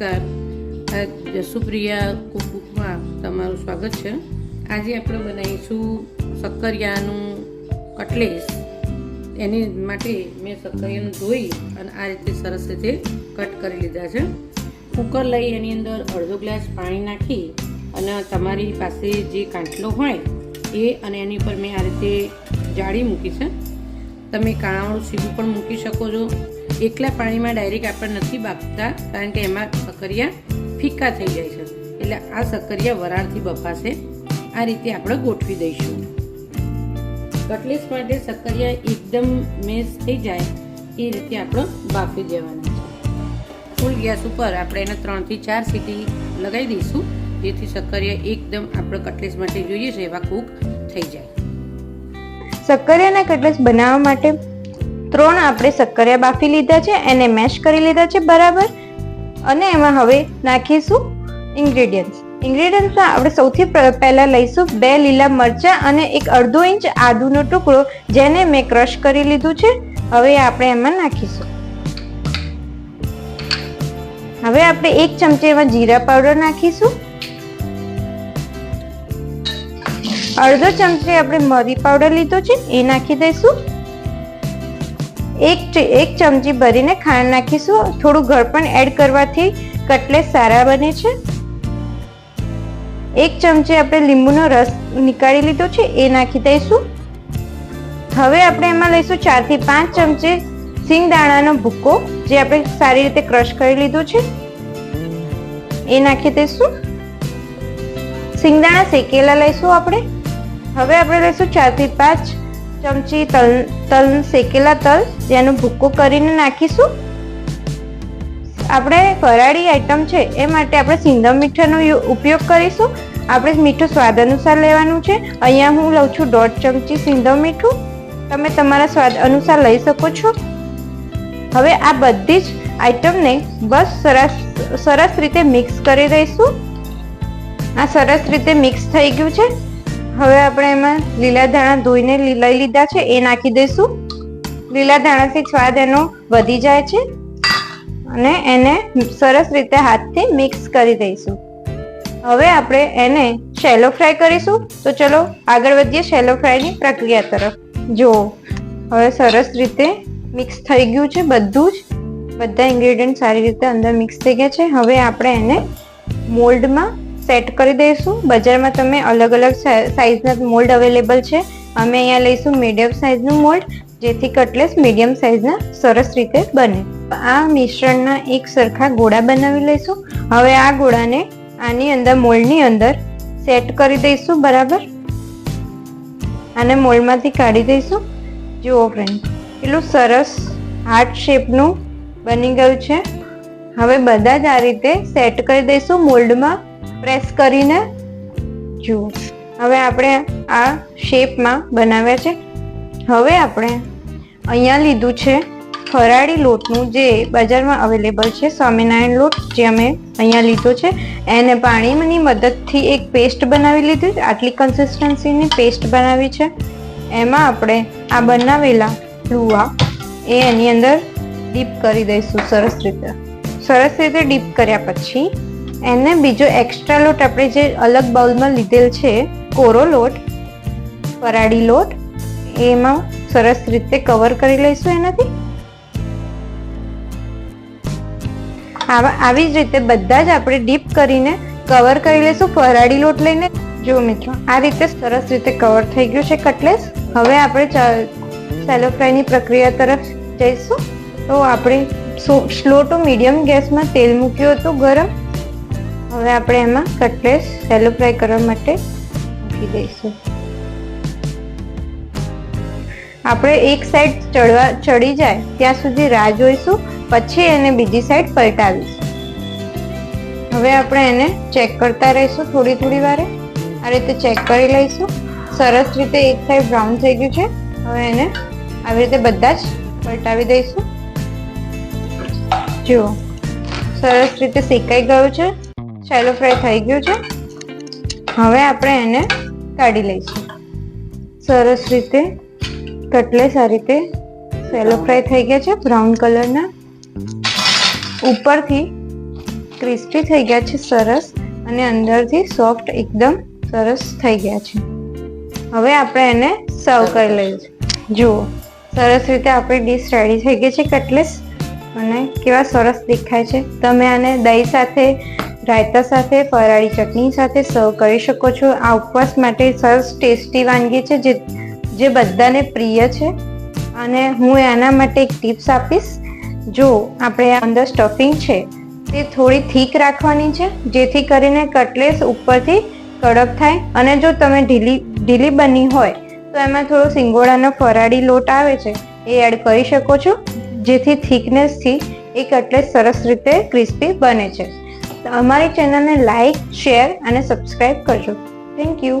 નમસ્કાર. આ જસુપ્રિયા કુકબુકમાં તમારું સ્વાગત છે. આજે આપણે બનાવીશું સક્કરિયાનું કટલેસ. એની માટે મેં શક્કરિયાનું ધોઈ અને આ રીતે સરસ રીતે કટ કરી લીધા છે. કુકર લઈ એની અંદર અડધો ગ્લાસ પાણી નાખી અને તમારી પાસે જે કાંટલો હોય એ અને એની પર મેં આ રીતે જાળી મૂકી છે. તમે કાણાવાળું સીધું પણ મૂકી શકો છો. એકલા પાણીમાં ડાયરેક્ટ આપણે નથી બાફતા કારણ કે એમાં સક્કરિયા ફીકા થઈ જાય છે. એટલે આ સકરિયા વરાળથી બફાશે. આ રીતે આપણે ગોઠવી દઈશું. કટલેસ માટે સક્કરિયા એકદમ મેસ થઈ જાય, એ રીતે આપણે બાફી દેવાના છે. ફૂલ ગેસ ઉપર આપણે એને ત્રણથી ચાર સીટી લગાવી દઈશું, જેથી સક્કરિયા એકદમ આપણે કટલેસ માટે જોઈએ છે એવા કૂક થઈ જાય. સક્કરિયાના કટલેસ બનાવવા માટે ત્રણ આપણે સક્કરિયા બાફી લીધા છે, એને મેશ કરી લીધા છે બરાબર. અને એમાં હવે નાખીશું ઇન્ગ્રેડિયન્ટ્સ ઇન્ગ્રેડિયન્ટ્સમાં આપણે સૌથી પહેલાં લઈશું બે લીલા મરચાં અને એક અડધો ઇંચ આદુનો ટુકડો, જેને મેં ક્રશ કરી લીધું છે. હવે આપણે એમાં નાખીશું. હવે આપણે એક ચમચી એમાં જીરા પાવડર નાખીશું. અડધો ચમચી આપણે મરી પાવડર લીધો છે, એ નાખી દઈશું. એક એક ચમચી ભરીને ખાંડ નાખીશું. થોડું ગળપણ એડ કરવાથી કટલેટ સારા બને છે. એક ચમચી આપણે લીંબુનો રસ નીકાળી લીધો છે, એ નાખી દઈશું. હવે આપણે એમાં લઈશું ચારથી પાંચ ચમચી સિંગદાણાનો ભૂકો, જે આપણે સારી રીતે ક્રશ કરી લીધો છે. એ નાખી દઈશું. સિંગદાણા શેકેલા લઈશું આપણે. હવે આપણે લઈશું ચારથી પાંચ ચમચી, તલ તલ, શેકેલા તલ, જેનો ભૂક્કો કરીને નાખીશું. આપણે ફરાળી આઈટમ છે, એ માટે આપણે સિંધમ મીઠાનો ઉપયોગ કરીશું. આપણે મીઠું સ્વાદ અનુસાર લેવાનું છે. અહીંયા હું લઉં છું દોઢ ચમચી સિંધમ મીઠું. તમે તમારા સ્વાદ અનુસાર લઈ શકો છો. હવે આ બધી જ આઈટમને બસ સરસ સરસ રીતે મિક્સ કરી દઈશું. આ સરસ રીતે મિક્સ થઈ ગયું છે. હવે આપણે એમાં લીલા ધાણા ધોઈને લઈ લીધા છે, એ નાખી દઈશું. લીલા ધાણાથી સ્વાદ એનો વધી જાય છે અને એને સરસ રીતે હાથથી મિક્સ કરી દઈશું. હવે આપણે એને શેલો ફ્રાય કરીશું. તો ચલો, આગળ વધીએ શેલો ફ્રાયની પ્રક્રિયા તરફ. જુઓ હવે સરસ રીતે મિક્સ થઈ ગયું છે બધું જ. બધા ઇન્ગ્રેડિયન્ટ સારી રીતે અંદર મિક્સ થઈ ગયા છે. હવે આપણે એને મોલ્ડમાં સેટ કરી દઈશું. બજારમાં તમે અલગ અલગ સાઇઝના મોલ્ડ અવેલેબલ છે. અમે અહીંયા લઈશું મીડિયમ સાઇઝનું મોલ્ડ જેથી કટલેસ મીડિયમ સાઇઝના સરસ રીતે બને. આ મિશ્રણના એક સરખા ગોળા બનાવી લઈશું. હવે આ ગોળાને આની અંદર મોલ્ડની અંદર સેટ કરી દઈશું બરાબર. આને મોલ્ડમાંથી કાઢી દઈશું. જુઓ ફ્રેન્ડ એટલું સરસ હાર્ટ શેપનું બની ગયું છે. હવે બધા જ આ રીતે સેટ કરી દઈશું મોલ્ડમાં પ્રેસ કરીને જુઓ. હવે આપણે આ શેપમાં બનાવ્યા છે. હવે આપણે અહીંયા લીધું છે ફરાળી લોટનું જે બજારમાં અવેલેબલ છે, સ્વામિનારાયણ લોટ, જે અમે અહીંયા લીધો છે. એને પાણીની મદદથી એક પેસ્ટ બનાવી લીધી. આટલી કન્સિસ્ટન્સીની પેસ્ટ બનાવી છે. એમાં આપણે આ બનાવેલા લુવા એ એની અંદર ડીપ કરી દઈશું સરસ રીતે. સરસ રીતે ડીપ કર્યા પછી એને બીજો એક્સ્ટ્રા લોટ આપણે જે અલગ બાઉલમાં લીધેલ છે, કોરો લોટ ફરાળી લોટ, એમાં સરસ રીતે કવર કરી લઈશું એનાથી. આવા, આવી જ રીતે બધા જ આપણે ડીપ કરીને કવર કરી લઈશું ફરાળી લોટ લઈને. જો મિત્રો, આ રીતે સરસ રીતે કવર થઈ ગયું છે કટલેસ હવે આપણે સેલો ફ્રાયની પ્રક્રિયા તરફ જઈશું. તો આપણે સ્લો ટુ મીડિયમ ગેસમાં તેલ મૂક્યું હતું ગરમ. હવે આપણે એમાં કટલેસ સેલો ફ્રાય કરવા માટે મૂકી દઈશું. આપણે એક સાઈડ ચડવા, ચડી જાય ત્યાં સુધી રાહ જોઈશું, પછી એને બીજી સાઈડ પલટાવીશું. હવે આપણે એને ચેક કરતા રહીશું થોડી થોડી વારે. આ રીતે ચેક કરી લઈશું. સરસ રીતે એક સાઈડ બ્રાઉન થઈ ગયું છે. હવે એને આવી રીતે બધા જ પલટાવી દઈશું. જુઓ, સરસ રીતે શેકાઈ ગયું છે. શેલો ફ્રાય થઈ ગયું છે. હવે આપણે એને કાઢી લઈશું. સરસ રીતે, કટલેસ આ રીતે સેલો ફ્રાય થઈ ગયા છે બ્રાઉન કલરના ઉપરથી ક્રિસ્પી થઈ ગયા છે, સરસ. અને અંદરથી સોફ્ટ એકદમ સરસ થઈ ગયા છે. હવે આપણે એને સર્વ કરી લઈશું. જુઓ, સરસ રીતે આપણી ડીશ રેડી થઈ ગઈ છે, કટલેસ. અને કેવા સરસ દેખાય છે. તમે આને દહીં સાથે રાયતા સાથે, ફરાળી ચટણી સાથે સર્વ કરી શકો છો. આ ઉપવાસ માટે સરસ ટેસ્ટી વાનગી છે જે જે બધાને પ્રિય છે. અને હું એના માટે એક ટિપ્સ આપીશ. જો આપણે અંદર સ્ટફિંગ છે, તે થોડી થીક રાખવાની છે, જેથી કરીને કટલેસ ઉપરથી કડક થાય. અને જો તમે ઢીલી ઢીલી બની હોય, તો એમાં થોડો સિંગોડાનો ફરાળી લોટ આવે છે, એ એડ કરી શકો છો. જેથી થિકનેસથી એ કટલેસ સરસ રીતે ક્રિસ્પી બને છે. અમારી ચેનલને લાઇક શેર અને સબસ્ક્રાઈબ કરજો. Thank you